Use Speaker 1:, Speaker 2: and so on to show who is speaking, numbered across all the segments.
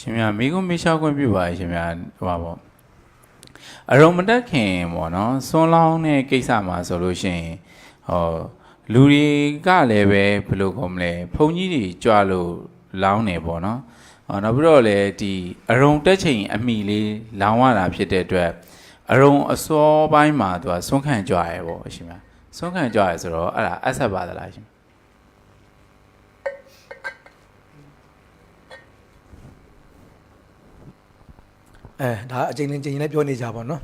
Speaker 1: ရှင်များမိကုမိရှောက်ခွင့်ပြုပါရှင်များဟိုပါပေါ့အရုံမတက်ခင်ပေါ့နော်စွန်းလောင်းတဲ့ကိစ္စမှာဆိုလို့ရှိရင်ဟောလူတွေကလည်းပဲဘယ်လိုကောမလဲဘုံကြီးတွေကြွလို့လောင်းနေပေါ့နော်ဟောနောက်ပြီးတော့လည်းဒီအရုံတက်ချိန်အမိလေးလောင်းရတာဖြစ်တဲ့အတွက်အရုံအစောပိုင်းမှာသူကစွန့်ခံကြွရဲပေါ့ရှင်များစွန့်ခံကြွရဲဆိုတော့အဲ့ဒါအဆက်ပါသလားရှင်
Speaker 2: အဲဒါအချိန်ချင်းချိန်ချင်းလည်းပြောနေကြပါတော့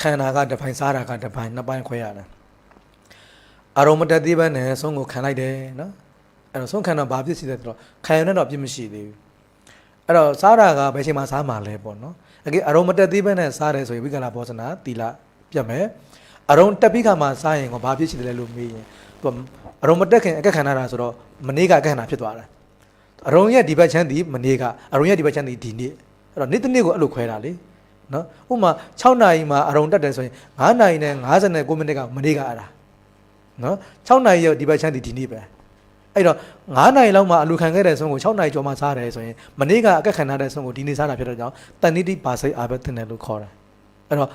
Speaker 2: ခန္ဓာကတစ်ပိုင်းစားတာကတစ်ပိုင်းနှစ်ပိုင်းခွဲရတယ်အာရုံမတက်သေးဘဲနဲ့ဆုံးကိုခံလိုက်တယ်နော်အဲ့တော့ဆုံးခံတော့ဘာဖြစ်စီလဲဆိုတော့ခံရတဲ့တော့ပြစ်မရှိသေးဘူးအဲ့တော့စားတာကဘယ်ချိန်မှစားမှာလဲပေါ့နော်အကေအာရုံမတက်သေးဘဲနဲ့စားတယ်ဆိုရင်ဝိကလဘောဇနာတီလာပြတ်မယ်အာရုံတက်ပြီးခါမှစားရင်ကဘာဖြစ်စီတယ်လဲလို့မေးရင်သူကအရုံမတက်ခင်အကက်ခံရတာဆိုတော့မနေ့ကအကက်ခံတာဖြစ်သွားတယ်အရုံရဲ့ဒီဘက်ချမ်းဒီမနေ့ကအရုံရဲ့ဒီဘက်ချမ်းဒီဒီနေ့ အဲ့တော့နေ့တစ်နေ့ကိုအဲ့လိုခွဲတာလေနော်ဥပမာ6နာရီမှာအရုံတက်တယ်ဆိုရင်9နာရီနဲ့59မိနစ်ကမနေ့ကအဲ့ဒါနော်6နာရီရဲ့ဒီဘက်ချမ်းဒီဒီနေ့ပဲအဲ့တော့9နာရီလောက်မှအလူခံခဲ့တဲ့ဆုံးကို6နာရီကျော်မှစားတယ်ဆိုရင်မနေ့ကအကက်ခံထားတဲ့ဆုံးကိုဒီနေ့စားတာဖြစ်တဲ့ကြောင့်တန်နိတိပါစိတ်အာဘက်တင်တယ်လို့ခေါ်တယ်အဲ့တော့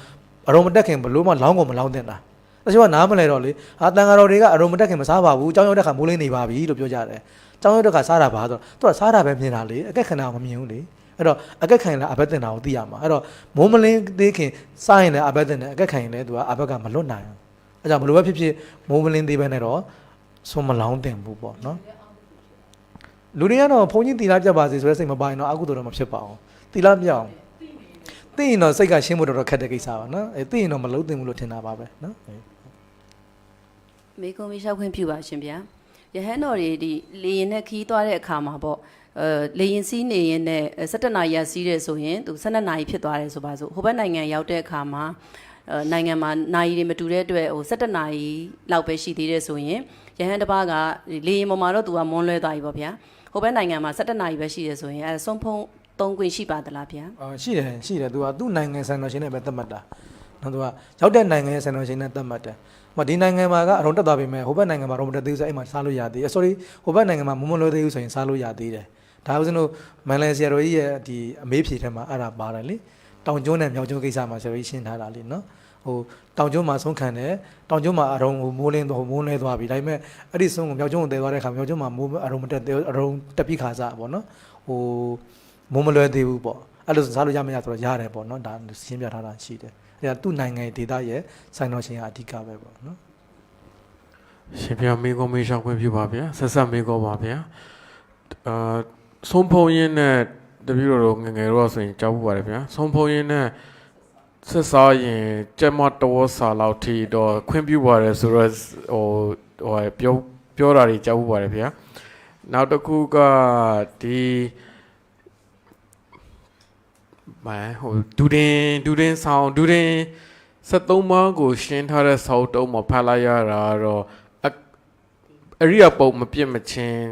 Speaker 2: အရုံမတက်ခင်ဘလို့မှလောင်းကုန်မလောင်းတင်တာတချို့ကနားမလဲတော့လေဟာတန်ဃာတော်တွေကအရုံမတက်ခင်မစားပါဘူးကြောင်းရောက်တဲ့ခါမိုးလင်းနေပါပြီလို့ပြောကြတယ်ကျောင်းရောက်တဲ့ခါစားတာပါဆိုတော့သူကစားတာပဲမြင်တာလေအကက်ခဏမမြင်ဘူးလေ အဲ့တော့အကက်ခံရင်လည်းအဘက်တင်တာကိုသိရမှာအဲ့တော့မိုးမလင်းသေးခင်စားရင်လည်းအဘက်တင်တယ်အကက်ခံရင်လည်းသူကအဘက်ကမလွတ်နိုင်ဘူးအဲ့ကြောင့်ဘယ်လိုပဲဖြစ်ဖြစ်မိုးမလင်းသေးပဲနဲ့တော့ဆုံးမလောင်းတင်ဘူးပေါ့နော်လူတွေကတော့ဘုန်းကြီးတီလာပြတ်ပါစေဆိုတဲ့စိတ်မပိုင်တော့အကုသိုလ်တော့မဖြစ်ပါဘူးတီလာပြအောင်သိရင်တော့စိတ်ကရှင်းဖို့တော်တော်ခက်တဲ့ကိစ္စပါနော်အဲသိရင်တော့မလုံးတင်ဘူးလို့ထင်တာပါပဲနော်
Speaker 3: မေကွန်မီရှောက်ခွင့်ပြုပါရှင်ဗျာရဟန်းတော်တွေဒီလေရင်နဲ့ခီးသွားတဲ့အခါမှာပေါ့ အဲလေရင်စီးနေရင်နဲ့17နာရီရစီးတယ်ဆိုရင်သူ12နာရီဖြစ်သွားတယ်ဆိုပါစို့ဟိုဘက်နိုင်ငံရောက်တဲ့အခါမှာအဲနိုင်ငံမှာနာရီတွေမတူတဲ့အတွက်ဟို17နာရီလောက်ပဲရှိသေးတယ်ဆိုရင်ရဟန်းတစ်ပါးကလေရင်ပေါ်မှာတော့သူကမွန်းလွဲသွားပြီပေါ့ဗျာဟိုဘက်နိုင်ငံမှာ17နာရီပဲရှိတယ်ဆိုရင်အဲဆုံးဖုံးသုံးခွင့်ရှိပါသလားဗျာ
Speaker 2: အော်ရှိတယ်ရှိတယ်သူကသူ့နိုင်ငံဆန်တော်ရှင်နဲ့ပဲသတ်မှတ်တာနော်သူကရောက်တဲ့နိုင်ငံရဲ့ဆန်တော်ရှင်နဲ့သတ်မှတ်တယ်ဟိုဒီနိုင်ငံမှာကအရုံတက်သွားပြီမဲ့ဟိုဘက်နိုင်ငံမှာရုံမတက်သေးဘူးဆိုအဲ့မှာစားလို့ရသေးတယ် sorry ဟိုဘက်နိုင်ငံမှာမမလွယ်သေးဘူးဆိုရင်စားလို့ရသေးတယ် ဒါဥစဉ်တို့မန်လေးဆီယာရိုကြီးရဲ့ဒီအမေးဖြေထဲမှာအဲ့ဒါပါတယ်လေတောင်ကျွန်းနဲ့မြောက်ကျွန်းကိစ္စမှာဆရာကြီးရှင်းထားတာလေနော်ဟိုတောင်ကျွန်းမှာဆုံးခံတယ်တောင်ကျွန်းမှာအရုံဟိုမိုးလင်းတော့မိုးလဲသွားပြီဒါပေမဲ့အဲ့ဒီဆုံးကိုမြောက်ကျွန်းကိုတည်သွားတဲ့ခါမြောက်ကျွန်းမှာမိုးအရုံမတက်သေးအရုံတက်ပြီးခါစားပေါ့နော်ဟိုမိုးမလွယ်သေးဘူးပေါ့အဲ့လိုစားလို့ရမရဆိုတော့ရတယ်ပေါ့နော်ဒါရှင်းပြထားတာရှိတယ်အဲ့ဒါသူ့နိုင်ငံရဲ့ဒေတာရဲ့ဆိုင်တော်ရှင်ကအဓိကပဲပေါ့နော်
Speaker 4: ရှင်ပြမေကောမေးရှောက်ခွင့်ပြုပါဗျာဆက်ဆက်မေကောပါဗျာအာ ဆုံးဖုံးရင်းနဲ့တပည့်တော်တို့ငယ်ငယ်တော့ဆိုရင်ကြောက်ဖို့ပါတယ်ဗျာဆုံးဖုံးရင်းနဲ့ဆက်စားရင်ကြက်မတော်စာလောက်ထီတော့ခွင့်ပြုပါတယ်ဆိုတော့ဟိုဟိုပြောပြောတာတွေကြောက်ဖို့ပါတယ်ဗျာနောက်တစ်ခုကဒီမဟိုဒူတင်ဒူတင်ဆောင်ဒူတင်73ပါးကို ရှင်းထားတဲ့ဆောက်တုံးမှာဖတ်လိုက်ရတာတော့အရိယာပုံမပြစ်မချင်း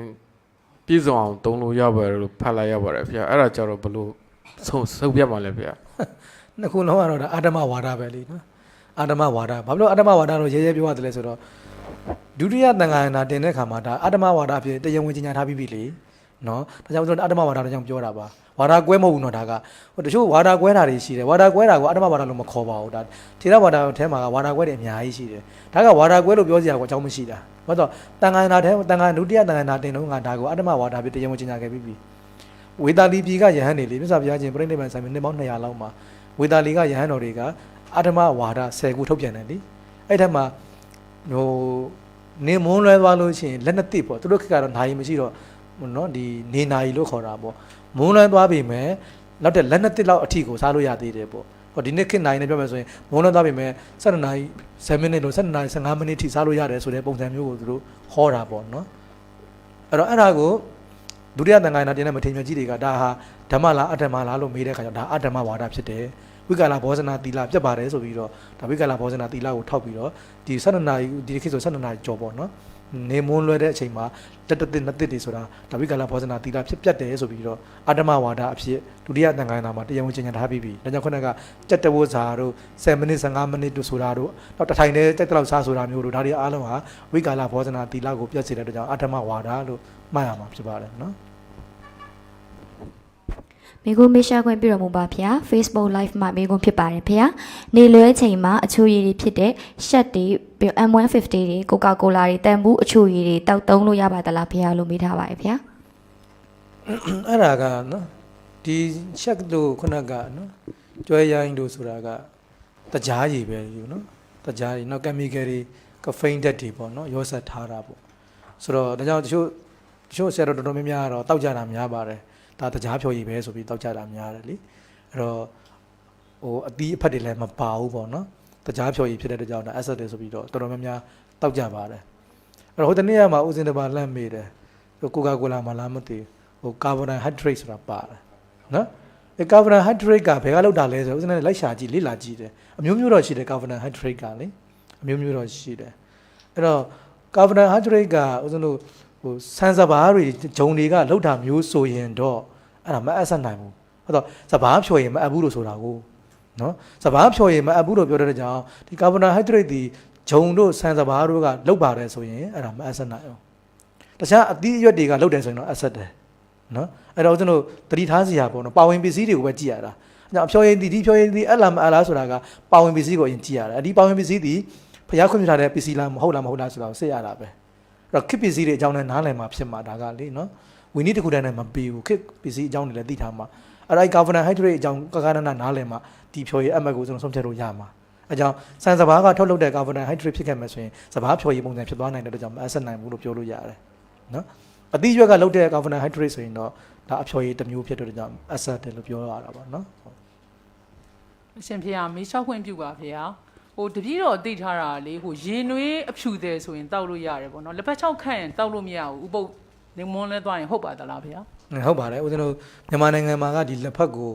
Speaker 4: ပြည့်စုံအောင်တုံးလို့ရပါတယ်လို့ဖတ်လိုက်ရပါတယ်ဗျာအဲ့ဒါကြတော့ဘလို့ဆုံးဆုပ်ပြတ်ပါလဲဗျာ
Speaker 2: နှစ်ခုလုံးကတော့ဒါအာတမဝါဒပဲလीနော်အာတမဝါဒဘာဖြစ်လို့အာတမဝါဒလို့ရဲရဲပြောရတယ်လဲဆိုတော့ဒုတိယသံဃာနာတင်တဲ့ခါမှာဒါအာတမဝါဒအဖြစ်တရားဝင်ကြီးညာထားပြီးပြီလေ နော်ဒါကြောင့်ကျွန်တော်အာတမဝါဒတော့ကြောင့်ပြောတာပါဝါဒကွဲမဟုတ်ဘူးနော်ဒါကဟိုတချို့ဝါဒကွဲတာတွေရှိတယ်ဝါဒကွဲတာကိုအာတမဝါဒလို့မခေါ်ပါဘူးဒါထေရဝါဒထဲမှာကဝါဒကွဲတယ်အများကြီးရှိတယ်ဒါကဝါဒကွဲလို့ပြောစရာကအကြောင်းမရှိတာဘာလို့တန်ခါနာထဲတန်ခါဒုတိယတန်ခါနာတင်တော့ငါဒါကိုအာတမဝါဒဖြစ်တရားဝင်ကြီးညာခဲ့ပြီးပြီဝေတာလီပြည်ကယဟန်နေလေမြတ်စွာဘုရားရှင်ပြိဋိဘံဆိုင်မှာနှစ်ပေါင်း200လောက်မှာဝေတာလီကယဟန်တော်တွေကအာတမဝါဒ10ခုထုတ်ပြန်တယ်လीအဲ့ထက်မှာဟိုနေမွန်းလွဲသွားလို့ရှိရင်လက်နှစ်တစ်ပေါ့သူတို့ခေတ်ကတော့နိုင်မရှိတော့ နော်ဒီနေနိုင်လို့ခေါ်တာပေါ့မွန်းလွဲသွားပြီမဲ့နောက်တဲ့လက်နှစ်တစ်လောက်အထီကိုစားလို့ရသေးတယ်ပေါ့ဟိုဒီနေ့ခေတ်နိုင်နေပြောမယ်ဆိုရင်မွန်းလွဲသွားပြီမဲ့7နာရီ7မိနစ်လို့7နာရီ15မိနစ်ထိစားလို့ရတယ်ဆိုတဲ့ပုံစံမျိုးကိုသူတို့ဟောတာပေါ့နော်အဲ့တော့အဲ့ဒါကိုဒုတိယတန်ခိုင်နာတင်တဲ့မထေရကြီးတွေကဒါဟာဓမ္မလားအဓမ္မလားလို့မေးတဲ့အခါကျတော့ဒါအဓမ္မဝါဒဖြစ်တယ်ဝိကာလဘောဇနာတီလာပြတ်ပါတယ်ဆိုပြီးတော့ဒါဝိကာလဘောဇနာတီလာကိုထောက်ပြီးတော့ဒီ7နာရီဒီခေတ်ဆို7နာရီကြော်ပေါ့နော် နေမွန်းလွဲတဲ့အချိန်မှာတက်တက်နှစ်တစ်တွေဆိုတာဒါဝိကာလဘောဇနာတီလာဖြစ်ပြတ်တယ်ဆိုပြီးတော့အဓမ္မဝါဒအဖြစ်ဒုတိယတန်ခိုင်နာမှာတရားဝင်ကျင့်ကြံထားပြီးပြီဒါကြောင့်ခုနကကြက်တဝဇာတို့7မိနစ်15မိနစ်တို့ဆိုတာတို့တော့တထိုင်တည်းတက်တက်လောက်စားဆိုတာမျိုးတို့ဒါတွေအားလုံးဟာဝိကာလဘောဇနာတီလာကိုပြတ်စေတဲ့အတွက်ကြောင့်အဓမ္မဝါဒလို့မှတ်ရမှာဖြစ်ပါတယ်နော်
Speaker 5: မိကုမေရှာခွင့်ပြုတော်မူပါဗျာ Facebook Live မှာမိကုဖြစ်ပါတယ်ဗျာနေလွဲချိန်မှာအချိုရည်တွေဖြစ်တဲ့ရှက်တွေ ပြီးတော့ M150 တွေကိုကာကိုလာတွေတန်ဘူးအချိုရည်တွေတောက်သုံးလို့ရပါသလားဗျာလို့မေးထားပါတယ်ဗျာ
Speaker 2: အဲ့ဒါကနော်ဒီချက်တို့ခုနကနော်ကျွဲရိုင်းတို့ဆိုတာကတကြားရည်ပဲယူနော်တကြားရည်နောက်ကမီကယ်တွေကဖိန်းဓာတ်တွေပေါ့နော်ရောဆက်ထားတာပေါ့ဆိုတော့ဒါကြောင့်တချို့တချို့ဆရာတော်တော်တော်များများကတော့တောက်ကြတာများပါတယ်ဒါတကြားဖြော်ရည်ပဲဆိုပြီးတောက်ကြတာများတယ်လीအဲ့တော့ဟိုအသီးအဖက်တွေလည်းမပါဘူးပေါ့နော် တကြားဖြော်ရည်ဖြစ်တဲ့အတွက်ကြောင့်ဒါ asset တွေဆိုပြီးတော့တော်တော်များများတောက်ကြပါတယ်အဲ့တော့ဟိုတနေ့ကမှဦးစင်တပါလန့်မိတယ်ကိုကာကိုလာမလားမသိဘူးဟိုကာဗွန်ဒိုင်ဟိုက်ဒရိတ်ဆိုတာပါတယ်နော်အဲကာဗွန်ဒိုင်ဟိုက်ဒရိတ်ကဘယ်ကလောက်တာလဲဆိုတော့ဦးဇင်းနဲ့လိုက်ရှာကြည့်လေ့လာကြည့်တယ်အမျိုးမျိုးတော့ရှိတယ်ကာဗွန်ဒိုင်ဟိုက်ဒရိတ်ကလေအမျိုးမျိုးတော့ရှိတယ်အဲ့တော့ကာဗွန်ဒိုင်ဟိုက်ဒရိတ်ကဦးဇင်းတို့ဟိုဆန်စဘာတွေဂျုံတွေကလောက်တာမျိုးဆိုရင်တော့အဲ့ဒါမအပ်ဆက်နိုင်ဘူးဟုတ်တော့စဘာဖြော်ရင်မအပ်ဘူးလို့ဆိုတာကို နော်စဘာဖြော်ရင်မအပ်ဘူးလို့ပြောတဲ့ကြောင့်ဒီကာဗွန်ဒိုင်ဟိုက်ဒရိတ်ဒီဂျုံတို့ဆန်စဘာတို့ကလောက်ပါတယ်ဆိုရင်အဲ့ဒါမအပ်ဆက်နိုင်ဘူးတခြားအသီးအရွက်တွေကလောက်တယ်ဆိုရင်တော့အပ်ဆက်တယ်နော်အဲ့တော့ကျွန်တော်တတိထားစီရပေါ့နော်ပါဝင်ပစ္စည်းတွေကိုပဲကြည့်ရတာအဲ့ကြောင့်အဖျော်ရည်ဒီဒီဖျော်ရည်ဒီအဲ့လားမအဲ့လားဆိုတာကပါဝင်ပစ္စည်းကိုအရင်ကြည့်ရတာအဲ့ဒီပါဝင်ပစ္စည်းဒီဖျားခွင့်ပြုထားတဲ့ပစ္စည်းလားမဟုတ်လားမဟုတ်လားဆိုတာကိုစစ်ရတာပဲအဲ့တော့ခစ်ပစ္စည်းတွေအကြောင်းနဲ့နားလည်မှာဖြစ်မှာဒါကလေနော်ဝီနည်းတစ်ခုတည်းနဲ့မပြီးဘူးခစ်ပစ္စည်းအကြောင်းတွေလည်းသိထားမှာ အဲ့ဒါ governor height rate အကြောင်းကကနနနားလည်မှာဒီဖြော်ရည်အမှတ်ကိုကျွန်တော်ဆုံးဖြတ်လို့ရမှာအကြောင်းစံစဘာကထုတ်လုပ်တဲ့ governor height rate ဖြစ်ခဲ့မှာဆိုရင်စဘာဖြော်ရည်ပုံစံဖြစ်သွားနိုင်တဲ့အတွက်ကြောင့်မအဆက်နိုင်ဘူးလို့ပြောလို့ရတယ်နော်အတိရွက်ကလုပ်တဲ့ governor height rate ဆိုရင်တော့ဒါအဖြော်ရည်တစ်မျိုးဖြစ်တဲ့အတွက်ကြောင့် asset တယ်လို့ပြောရတာပေါ့နော်
Speaker 6: အရှင်ဖေဟာမေးလျှောက်ခွင့်ပြုပါဖေဟာဟိုတပြည့်တော့သိထားတာလေဟိုရေနွေးအဖြူတယ်ဆိုရင်တောက်လို့ရတယ်ပေါ့နော်လက်ဖက်ချောက်ခန့်ရင်တောက်လို့မရဘူးဥပုပ်နေမွန်းလဲသွားရင်ဟုတ်ပါသလားဖေဟာ
Speaker 2: ဟုတ်ပါတယ်ဦးဇင်းတို့မြန်မာနိုင်ငံမှာကဒီလက်ဖက်ကို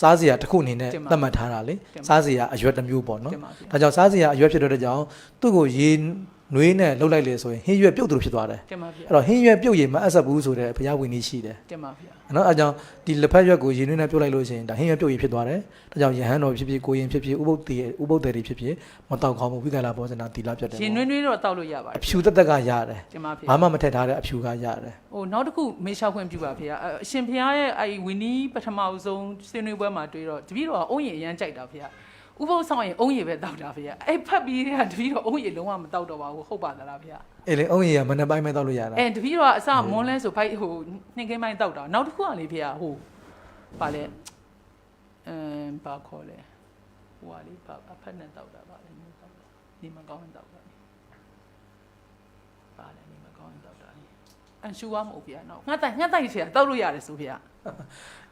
Speaker 2: စားစရာတစ်ခုအနေနဲ့
Speaker 6: တင်ပါ
Speaker 2: သတ်မှတ်ထားတာလေ
Speaker 6: တင်ပါ
Speaker 2: စားစရာအရွက်တစ်မျိုးပေါ့နော်
Speaker 6: တင်ပါဖေ
Speaker 2: ဒါကြောင့်စားစရာအရွက်ဖြစ်တဲ့အတွက်ကြောင့်သူ့ကိုရေ နွေးနဲ့လှုပ်လိုက်လေဆိုရင်ဟင်းရွက်ပြုတ်သူဖြစ်သွားတယ်
Speaker 6: တင်ပါဖေ
Speaker 2: အဲ့တော့ဟင်းရွက်ပြုတ်ရင်မအပ်ဆက်ဘူးဆိုတဲ့ဘုရားဝင်ကြီးရှိတယ်
Speaker 6: တင်ပါဖေ
Speaker 2: နော်အဲကြောင့်ဒီလက်ဖက်ရွက်ကိုရေနွေးနဲ့ပြုတ်လိုက်လို့ရှိရင်ဒါဟင်းရွက်ပြုတ်ရင်ဖြစ်သွားတယ်ဒါကြောင့်ယဟန်တော်ဖြစ်ဖြစ်ကိုရင်ဖြစ်ဖြစ်ဥပုပ်တေဥပုပ်တေတွေဖြစ်ဖြစ်မတောက်ခေါင်းမှုဝိကလာဘောဇနာတီလာပြတ်တယ်
Speaker 6: ရေနွေးနွေးတော့တောက်လို့ရပါတ
Speaker 2: အ
Speaker 6: ယ်
Speaker 2: ဖြူတက်တက်ကရတယ်
Speaker 6: တင်ပါဖေ
Speaker 2: ဘာမှမထည့်ထားတဲ့အဖြူကရတယ်
Speaker 6: ဟိုနောက်တစ်ခုမေးလျှောက်ခွင့်ပြုပါဖေဟာအရှင်ဖေဟာရဲ့အဲဝီနီးပထမအဆုံးဆွေးနွေးပွဲမှာတွေ့တော့တပည့်တော်ကအုံးရင်အရမ်းကြိုက်တာဖေဟာ ဥပုပ်ဆောင်ရင်အုံးရည်ပဲတောက်တာဖေဟာအဲ့ဖတ်ပြီးတဲ့ကတပည့်တော်အုံးရည်လုံးဝမတောက်တော့ပါဘူးဟုတ်ပါသလားဖေဟာ
Speaker 2: အေးလေအုံးရည်ကမနေ့ပိုင်းမဲ့တော့လို့ရတာ
Speaker 6: အဲတပီတော့အစမွန်းလဲဆိုဖိုက်ဟိုနှင်းကင်းပိုင်းတောက်တာနောက်တစ်ခုကလေဖေကဟိုပါလေအမ်ဘာခေါ်လဲဟိုကလေဘာအဖက်နဲ့တောက်တာပါလေမျိုးတောက်တာနေမကောင်းရင်တောက်တာလေပါလေနေမကောင်းရင်တောက်တာလေအန်ရှူဝါမဟုတ်ဖေကနော်ငှက်တိုက်ငှက်တိုက်ဖေကတောက်လို့ရတယ်ဆိုဖေ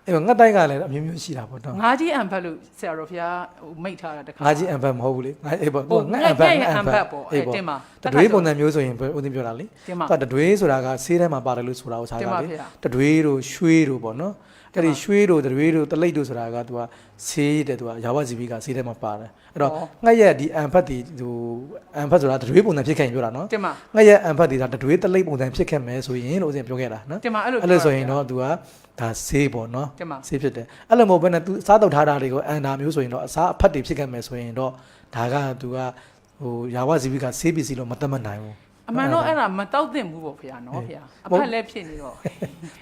Speaker 6: က
Speaker 2: အေးငတ်တိုက်ကလည်းအမျိုးမျိုးရှိတာပေါ့နော်
Speaker 6: ငါးကြီးအန်ဖက်လို့ဆရာတော်ဖေကဟိုမိတ်ထားတာတခါ
Speaker 2: ငါကြီးအန်ဖတ်မဟုတ်ဘူးလေငါအေးပေါ့
Speaker 6: ဟို
Speaker 2: ငါ
Speaker 6: ငှ
Speaker 2: အ
Speaker 6: က်
Speaker 2: န်ဖတ်
Speaker 6: ငှက်ရဲ့အန်ဖက်ပေါ့
Speaker 2: အေး
Speaker 6: အဲတင်ပါ
Speaker 2: တတွေးပုံစံမျိုးဆိုရင်ဦးသိပြောတာလေ
Speaker 6: တင်ပါ
Speaker 2: သူကတတွေးဆိုတာကဆေးထဲမှာပါတယ်လို့ဆိုတာကိုခြား
Speaker 6: တင်
Speaker 2: တာ
Speaker 6: ပါ
Speaker 2: လေ
Speaker 6: ဖေက
Speaker 2: တတွေးတို့ရွှေတို့ပေါ့နော်အဲ့ဒီရွှေတို့တတွေးတို့တလိပ်တို့ဆိုတာကသူကဆေးတဲ့သူကရာဝစီဘီကဆေးထဲမှာပါတယ်အဲ့တော့ငှက်ရဲ့ဒီအန်ဖတ်ဒီဟိုအန်ဖတ်ဆိုတာတတွေးပုံစံဖြစ်ခဲ့ရင်ပြောတာနော်
Speaker 6: တင်ပါ
Speaker 2: ငှက်ရဲ့အန်ဖတ်ဒီကတတွေးတလိပ်ပုံစံဖြစ်ခဲ့မယ်ဆိုရင်လို့ဦးသိပြောခဲ့တာနော်
Speaker 6: တင်ပါအဲ့လို
Speaker 2: အဲ့လိုဆိုရင်တော့သူက ဒါဆေးပေါ့နော်
Speaker 6: တင်ပါ
Speaker 2: ဆေးဖြစ်တယ်အဲ့လိုမဟုတ်ဘဲနဲ့ तू စားတော့ထားတာတွေကိုအန်တာမျိုးဆိုရင်တော့အစားအဖတ်တွေဖြစ်ခဲ့မယ်ဆိုရင်တော့ဒါက तू ကဟိုယာဝဇီဝိကဆေးပစ္စည်းလို့မသတ်မှတ်နိုင်ဘူး
Speaker 6: အမှန်တော့အဲ့ဒါမတောက်သင့်ဘူးပေါ့ဖေကနော်ဖေကအဖက်လည်းဖြစ်နေတော့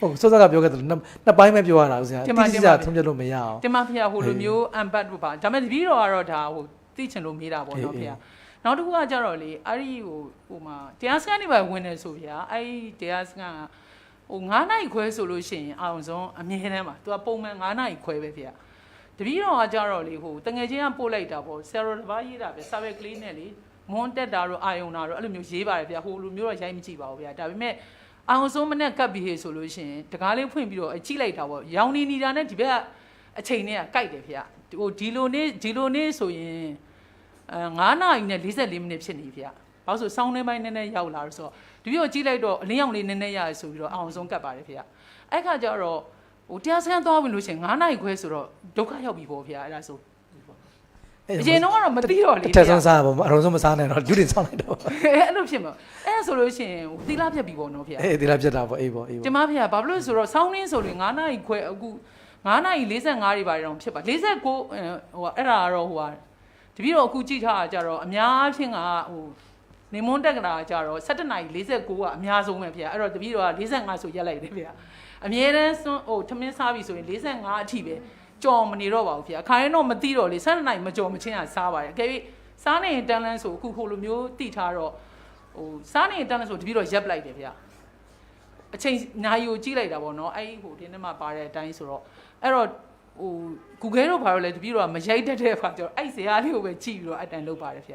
Speaker 2: ဟုတ်စောစောကပြောခဲ့တယ်လို့နှစ်နှစ်ပိုင်းပဲပြောရတာဦးဇင်က
Speaker 6: တင်ပါ
Speaker 2: တိ
Speaker 6: တင်
Speaker 2: ကျ
Speaker 6: ပါ
Speaker 2: ဆုံးဖြတ်လို့မရအောင်
Speaker 6: တင်မဖေဟိုလိုမျိုးအမ်ဘတ်တို့ပါဒါပေမဲ့တပီတော့ကတော့ဒါဟိုသိချင်လို့မေးတာပေါ့နော်
Speaker 2: အေး
Speaker 6: ဖေ
Speaker 2: အေး
Speaker 6: နောက်တစ်ခုကကြတော့လေအဲ့ဒီဟိုဟိုမှာတရားစခန်းနေပါဝင်နေဆိုဗျာအဲ့ဒီတရားစခန်းက ဟို9နိုင်ခွဲဆိုလို့ရှိရင်အောင်ဆုံးအမြဲတမ်းပါသူကပုံမှန်9နိုင်ခွဲပဲဖေတပီတော့ကကြတော့လေဟိုတငယ်ချင်းကပို့လိုက်တာပေါ့ဆရာတော်တစ်ပါးရေးတာပဲစာပဲကလေးနဲ့လေမွန်းတက်တာတော့အာယုံတာတော့အဲ့လိုမျိုးရေးပါတယ်ဗျာဟိုလိုမျိုးတော့ရိုက်မကြည့်ပါဘူးဗျာဒါပေမဲ့အောင်ဆုံးမနဲ့ကပ်ပြီးဟေဆိုလို့ရှိရင်တကားလေးဖွင့်ပြီးတော့အကြည့်လိုက်တာပေါ့ရောင်နေနေတာနဲ့ဒီဘက်ကအချိန်နဲ့ကကြိုက်တယ်ဖေဟိုဒီလိုနေ့ဒီလိုနေ့ဆိုရင်အဲ9နာရီနဲ့44မိနစ်ဖြစ်နေဖေဘာလို့ဆိုစောင်းနေပိုင်းနည်းနည်းရောက်လာလို့ဆိုတော့ ဒီပြီးတော့ကြည့်လိုက်တော့အလင်းရောင်လေးနည်းနည်းရတယ်ဆိုပြီးတော့အောင်ဆုံးကပ်ပါတယ်ဖေအဲ့ခါကျတော့ဟိုတရားစခန်းသွားဝင်လို့ရှိရင်9နာရီခွဲဆိုတော့ဒုက္ခရောက်ပြီပေါ့ဖေအဲ့ဒါဆိုအရင်တော့ကတော့မသိတော့လေ
Speaker 2: အထက်ဆုံးစားပါမအရုံဆုံးမစားနိုင်တော့လူတွေစောင်းလိုက်တော့
Speaker 6: အဲ့လိုဖြစ်မှာအဲ့ဒါဆိုလို့ရှိရင်ဟိုသီလပြက်ပြီပေါ့နော်ဖေ
Speaker 2: အေးဒီလားပြတ်တာပေါ့အေးပေါ့အေး
Speaker 6: တင်
Speaker 2: ပေါ့
Speaker 6: မဖေဘာဖြစ်လို့လဲဆိုတော့ဆောင်းရင်းဆိုရင်9နာရီခွဲအခု9နာရီ45တွေပါတောင်ဖြစ်ပါ49ဟိုအဲ့ဒါကတော့ဟိုဟာတပည့်တော်အခုကြည့်ထားတာကြတော့အများအားဖြင့်ကဟို နေမွန်းတက်ကတာကြတော့17နာရီ49ကအများဆုံးပဲဖေအဲ့တော့တပည့်တော်က45ဆိုရက်လိုက်တယ်ဖေအမြဲတမ်းစွန်းဟိုထမင်းစားပြီဆိုရင်45အထိပဲကြော်မနေတော့ပါဘူးဖေခါရင်တော့မသိတော့လေ7နိုင်မကြော်မချင်းကစားပါတယ်အကယ်၍စားနေရင်တန်းလန်းဆိုအခုဟိုလိုမျိုးတိထားတော့ဟိုစားနေရင်တန်းလန်းဆိုတပည့်တော့ရက်လိုက်တယ်ဖေအချိန်နိုင်ကိုကြည့်လိုက်တာပေါ့နော်အဲ့ဒီဟိုဒီနေ့မှပါတဲ့အတိုင်းဆိုတော့အဲ့တော့ဟို Google တို့ဘာလို့လဲတပည့်တော့မရိုက်တတ်တဲ့အခါကျတော့အဲ့ဇာတ်လေးကိုပဲကြည့်ပြီးတော့အတန်လုပ်ပါတယ်ဖေ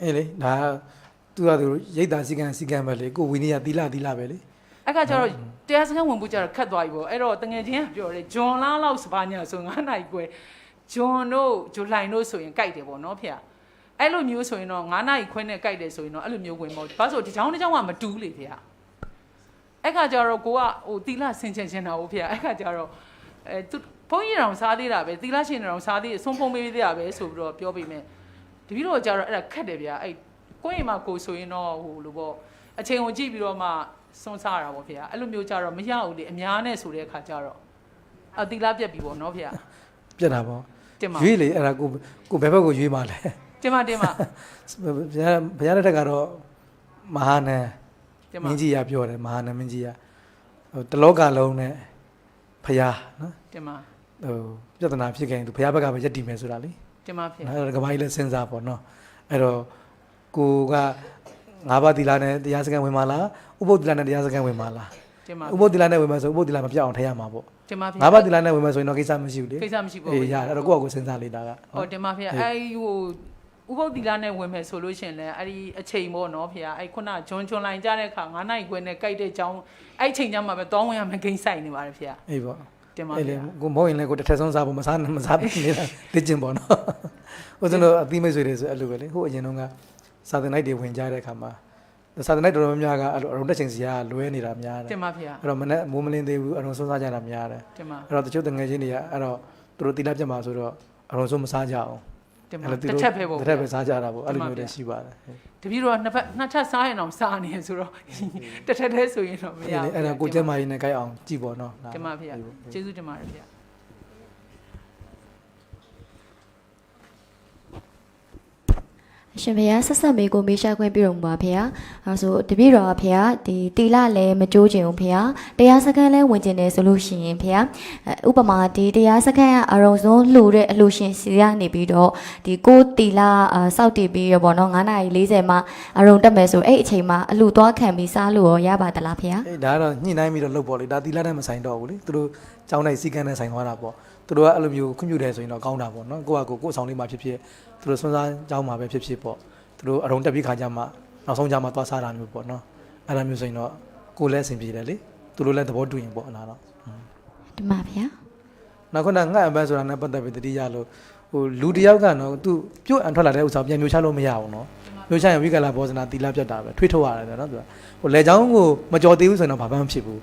Speaker 2: အေးလေဒါသူကသူရိတ်တာစီကံစီကံပဲလေကိုဝီနီယာတီလာတီလာပဲလေ
Speaker 6: အဲ့ကကျတော့တရားစခန်းဝင်ဖို့ကျတော့ခတ်သွားပြီပေါ့အဲ့တော့တငယ်ချင်းကပြောတယ်ဂျွန်လားလောက်စပါညာဆို9နိုင်ခွဲဂျွန်တို့ဂျူလိုင်တို့ဆိုရင်ကြိုက်တယ်ပေါ့နော်ဖေအဲ့လိုမျိုးဆိုရင်တော့9နိုင်ခွဲနဲ့ကြိုက်တယ်ဆိုရင်တော့အဲ့လိုမျိုးဝင်ပေါ့ဘာလို့ဒီချောင်းတစ်ချောင်းကမတူးလေဖေအဲ့ခါကျတော့ကိုကဟိုတီလာဆင်ချင်ချင်တာဟုတ်ဖေအဲ့ခါကျတော့အဲသူဘုန်းကြီးတော်စားသေးတာပဲတီလာရှင်တော်စားသေးဆုံးဖုံးပေးသေးတာပဲဆိုပြီးတော့ပြောပြီးမယ် တပည့်တော်ကျတော့အဲ့ဒါခက်တယ်ဗျာအဲ့ကိုယ့်အိမ်မှာကိုဆိုရင်တော့ဟိုလိုပေါ့အချိန်ကိုကြည့်ပြီးတော့မှစွန့်စားတာပေါ့ဖေအဲ့လိုမျိုးကျတော့မရဘူးလေအများနဲ့ဆိုတဲ့အခါကျတော့အတီလာပြက်ပြီပေါ့နော်ဖေ
Speaker 2: ပြက်တာပေါ့
Speaker 6: တင်ပါ
Speaker 2: ရွေးလေအဲ့ဒါကိုကိုဘယ်ဘက်ကိုရွေးမှလဲ
Speaker 6: တင်ပါတင်ပါ
Speaker 2: ဘုရားဘုရားတဲ့တက်ကတော့မဟာနန်
Speaker 6: တင်
Speaker 2: မ
Speaker 6: ပါ
Speaker 2: င်းကြီးရပြောတယ်မဟာနန်မင်းကြီးရဟိုတလောကလုံးနဲ့ဖရာနော်
Speaker 6: တင်ပါ
Speaker 2: ဟိုပြဿနာဖြစ်ခဲ့ရင်သူဖရာဘက်ကပဲရက်တည်မယ်ဆိုတာလေ
Speaker 6: တင်ပါဖေ
Speaker 2: နော်အဲ့တော့ကဘာကြီးလည်းစဉ်းစားပေါ့နော်အဲ့တော့ကိုကငါးပါးသီလနဲ့တရားစခန်းဝင်ပါလားဥပုသ္တိလနဲ့တရားစခန်းဝင်ပါလား
Speaker 6: တင်ပါ
Speaker 2: ဥပုသ္တိလနဲ့ဝင်မယ်ဆိုဥပုသ္တိလမပြောက်အောင်ထည့်ရမှာပေါ့
Speaker 6: တင်ပါဖေ
Speaker 2: ငါးပါးသီလနဲ့ဝင်မယ်ဆိုရင်တော့ကိစ္စမရှိဘူးလေ
Speaker 6: ကိစ္စမရှိဘူး
Speaker 2: အေးရတယ်အဲ့တော့ကိုယ့်အကိုစဉ်းစားလိုက်တာက
Speaker 6: ဟောတင်ပါဖေအဲ့ဟိုဥပုပ်တီလာနဲ့ဝင်မယ်ဆိုလို့ရှိရင်လည်းအဲ့ဒီအချိန်ပေါ့နော်ဖေအဲ့ခုနဂျွန်ဂျွန်လိုင်းကြတဲ့အခါ9နိုင်ခွဲနဲ့ကြိုက်တဲ့ကြောင်းအဲ့အချိန်ကျမှပဲတောင်းဝင်ရမယ်ဂိမ်းဆိုင်နေပါတယ်ဖေ
Speaker 2: အေးပေါ့
Speaker 6: တင်ပါ
Speaker 2: အဲ့
Speaker 6: ဖေ
Speaker 2: လေကိုမဟုတ်ရင်လည်းကိုတစ်ထက်ဆုံးစားဖို့မစားမစားနေတာသိကျင်ပေါ့နော်ဟိုကျွန်တော်အသီးမိတ်ဆွေတွေဆိုအဲ့လိုပဲလေဟိုအရင်တော့ကစာသင်လိုက်တွေဝင်ကြတဲ့အခါမှာစာသင်လိုက်တော်တော်များများကအရုံတက်ချိန်စီကလွဲနေတာများတယ်
Speaker 6: တင်ပါဖေ
Speaker 2: အဲ့တော့မနေ့မိုးမလင်းသေးဘူးအရုံဆုံးစားကြတာများတယ်
Speaker 6: တင်ပါ
Speaker 2: အဲ့တော့တချို့တငယ်ချင်းတွေကအဲ့တော့သူတို့တိလာပြတ်မှာဆိုတော့အရုံဆုံးမစားကြအောင်
Speaker 6: တင်ပါ
Speaker 2: အဲ့လိုသူ
Speaker 6: တစ်
Speaker 2: တို့
Speaker 6: ချက်ပဲပေါ့
Speaker 2: တစ်ထက်ပဲစားကြတာပေါ့အဲ့လိုမျိုးတွေရှိပါတယ်
Speaker 6: တပည့်တော်နှစ်ဖက်နှစ်ချက်စားရင်တော့စားနေရဆိုတော့တစ်ထက်တည်းဆိုရင်တော့မရ
Speaker 2: အဲ့
Speaker 6: ဘူး
Speaker 2: လေအဲ့ဒါကိုကျက်မာကြီးနဲ့ကြိုက်အောင်ကြည့်ပေါ့နော်
Speaker 6: တင်ပါဖေကျေးဇူးတင်ပါတယ်ဖေ
Speaker 5: ရှင်ဖေဆက်ဆက်မေကိုမေးရှာခွင့်ပြုတော်မူပါဖေ။အဲဆိုတပည့်တော်ကဖေဒီတီလာလည်းမကြိုးချင်ဘူးဖေ။တရားစခန်းလဲဝင်ကျင်တယ်ဆိုလို့ရှိရင်ဖေအဲဥပမာဒီတရားစခန်းကအရုံဆုံးလှူတဲ့အလှူရှင်စီကနေပြီးတော့ဒီကိုတီလာအာစောက်တည်ပြီးရပေါ့နော်9:40မှာအရုံတက်မယ်ဆိုအဲ့အချိန်မှာအလှူသွားခံပြီးစားလို့ရောရပါသလားဖေ။
Speaker 2: အေးဒါကတော့ညှိနှိုင်းပြီးတော့လုပ်ပေါ့လေဒါတီလာနဲ့မဆိုင်တော့ဘူးလေသူတို့ကျောင်းတိုင်းစီကန်းနဲ့ဆိုင်သွားတာပေါ့သူတို့ကအဲ့လိုမျိုးခွင့်ပြုတယ်ဆိုရင်တော့ကောင်းတာပေါ့နော်ကိုကကိုကိုအဆောင်လေးမှာဖြစ်ဖြစ် သူတို့စွန်းစားကျောင်းမှာပဲဖြစ်ဖြစ်ပေါ့သူတို့အရုံတက်ပြီးခါကြမှာနောက်ဆုံးကြမှာသွားစားတာမျိုးပေါ့နော်အဲ့လိုမျိုးဆိုရင်တော့ကိုလည်းအဆင်ပြေတယ်လေသူတို့လည်းသဘောတူရင်ပေါ့အဲ့ဒါတော့
Speaker 5: ဒီမှာဖေ
Speaker 2: နောက်ခုနငှက်အပန်းဆိုတာနဲ့ပတ်သက်ပြီးတတိယလို့ဟိုလူတစ်ယောက်ကတော့သူပြုတ်အန်ထွက်လာတဲ့ဥစ္စာပြန်မျိုးချလို့မရဘူးနော်မျိုးချရင်ဝိကလာဘောဇနာတီလာပြတ်တာပဲထွေးထုတ်ရတယ်နော်သူကဟိုလေချောင်းကိုမကြော်သေးဘူးဆိုရင်တော့ဘာမှမဖြစ်ဘူး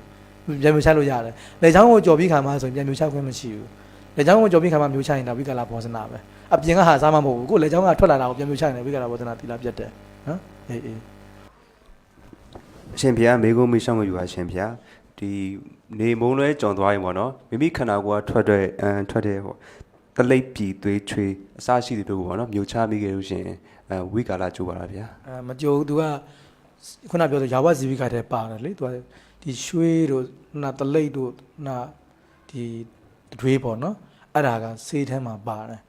Speaker 2: ပြန်မျိုးချလို့ရတယ်လေချောင်းကိုကြော်ပြီးခါမှဆိုရင်ပြန်မျိုးချခွင့်မရှိဘူးလေချောင်းကိုကြော်ပြီးခါမှမျိုးချရင်တော့ဝိကလာဘောဇနာပဲ အပြင်ကဟာစားမှမဟုတ်ဘူးကိုလေချောင်းကထွက်လာတာကိုပြန်မျိုးချရင်ဝိကလာဘောဇနာတီလာပြတ်တယ်နော်အေးအေး
Speaker 7: အရှင်ဘုရားမေကုံးမေရှောင်းမယူပါအရှင်ဘုရားဒီနေမုံလွဲကြော်သွားရင်ပေါ့နော်မိမိခန္ဓာကိုယ်ကထွက်တဲ့အန်ထွက်တဲ့ဟိုတလိပ်ပြည်သွေးချွေးအစရှိတဲ့တို့ပေါ့နော်မြုပ်ချမိခဲ့လို့ရှရင်အဲဝိကာလကျိုးပါလားဗျာ
Speaker 2: အဲမကြိုဘူး तू ကခုနပြောဆိုယာဝဇီဝိကတဲ့ပါတယ်လေ तू ကဒီရွှေတို့နာတလိတ်တို့နာဒီဒွေးပေါ့နော်အဲ့ဒါကစေးထဲမှာပါတယ်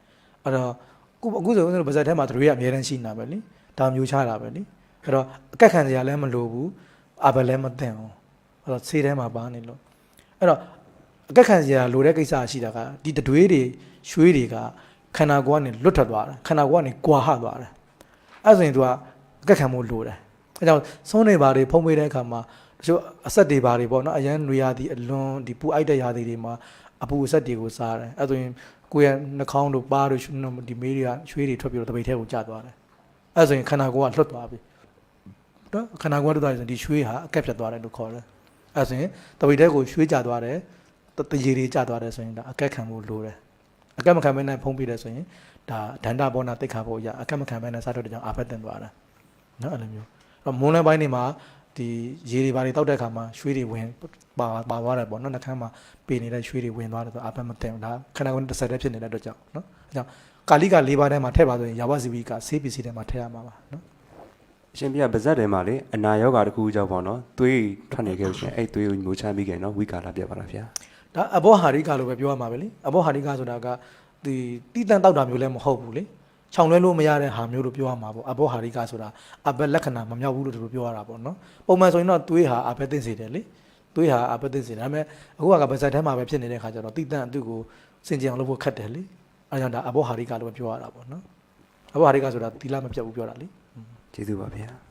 Speaker 2: အဲ့တော့အခုအခုဆိုရင်ဗဇက်ထဲမှာဒွေးကအများတန်းရှိနေတာပဲလေဒါမျိုးချတာပဲလေအဲ့တော့အကက်ခံစရာလည်းမလိုဘူးအဘလည်းမသိအောင်အဲ့တော့စေးထဲမှာပါနေလို့အဲ့တော့အကက်ခံစရာလိုတဲ့ကိစ္စရှိတာကဒီဒွေးတွေရွှေတွေကခန္ဓာကိုယ်ကနေလွတ်ထွက်သွားတယ်ခန္ဓာကိုယ်ကနေကွာဟသွားတယ်အဲ့ဆိုရင် तू ကအကက်ခံမှုလိုတယ်အဲကြောင့်ဆုံးနေပါတွေဖုံးပေးတဲ့အခါမှာတချို့အဆက်တွေပါတွေပေါ့နော်အရန်နွေရာသီအလွန်ဒီပူအိုက်တဲ့ရာသီတွေမှာအပူအဆက်တွေကိုစားတယ်အဲဆိုရင် ကိုယ့်ရဲ့နှာခေါင်းတို့ပါးတို့ဒီမေးတွေကရွှေတွေထွက်ပြီးတော့တပိတ်ထဲကိုကျသွားတယ်အဲဆိုရင်ခန္ဓာကိုယ်ကလွတ်သွားပြီနော်ခန္ဓာကိုယ်ကလွတ်သွားရင်ဒီရွှေဟာအကက်ဖြတ်သွားတယ်လို့ခေါ်တယ်အဲဆိုရင်တပိတ်ထဲကိုရွှေကျသွားတယ်တရေတွေကျသွားတယ်ဆိုရင်ဒါအကက်ခံမှုလိုတယ်အကက်မခံဘဲနဲ့ဖုံးပေးတယ်ဆိုရင်ဒါဒန္တဘောနာတိတ်ခါဖို့ရအကက်မခံဘဲနဲ့စားတော့တဲ့ကြောင့်အာဖက်တင်သွားတာနော်အဲ့လိုမျိုးအဲ့တော့မွန်းလန်းပိုင်းနေမှာ ဒီရေတွေဘာတွေတောက်တဲ့အခါမှာရွှေတွေဝင်ပါပါသွားတယ်ပေါ့နော်နှာခမ်းမှာပေနေတဲ့ရွှေတွေဝင်သွားတယ်ဆိုအဖက်မတင်ဘူးဒါခန္ဓာကိုယ်တစ်ဆက်တည်းဖြစ်နေတဲ့အတွက်ကြောင့်နော်အဲကြောင့်ကာလိက၄ပါးထဲမှာထည့်ပါဆိုရင်ယာဝဇီဝီကဆေးပစ္စည်းထဲမှာထည့်ရမှာပါနော်
Speaker 7: အရှင်ပြပါဇက်တယ်မှာလေအနာယောဂါတစ်ခုကြောင့်ပေါ့နော်သွေးထွက်နေခဲ့လို့ရှရင်အဲ့သွေးကိုမျိုးချမ်းပြီးခဲ့နော်ဝိကာလပြတ်ပါလားဗျာ
Speaker 2: ဒါအဘောဟာရိကလို့ပဲပြောရမှာပဲလေအဘောဟာရိကဆိုတာကဒီတိတန်တောက်တာမျိုးလည်းမဟုတ်ဘူးလေ ခြောင်လွဲလို့မရတဲ့ဟာမျိုးလို့ပြောရမှာပေါ့အဘောဟာရိကဆိုတာအဘက်လက္ခဏာမမြောက်ဘူးလို့သူတို့ပြောရတာပေါ့နော်ပုံမှန်ဆိုရင်တော့သွေးဟာအဘက်သိစေတယ်လေသွေးဟာအဘက်သိစေတယ်ဒါပေမဲ့အခုကဗဇက်ထဲမှာပဲဖြစ်နေတဲ့ခါကျတော့တိတန်သူ့ကိုစင်ကြင်အောင်လုပ်ဖို့ခက်တယ်လေအဲကြောင့်ဒါအဘောဟာရိကလို့ပဲပြောရတာပေါ့နော်အဘောဟာရိကဆိုတာသီလမပြတ်ဘူးပြောတာလေ
Speaker 7: ကျေးဇူးပါဗျာ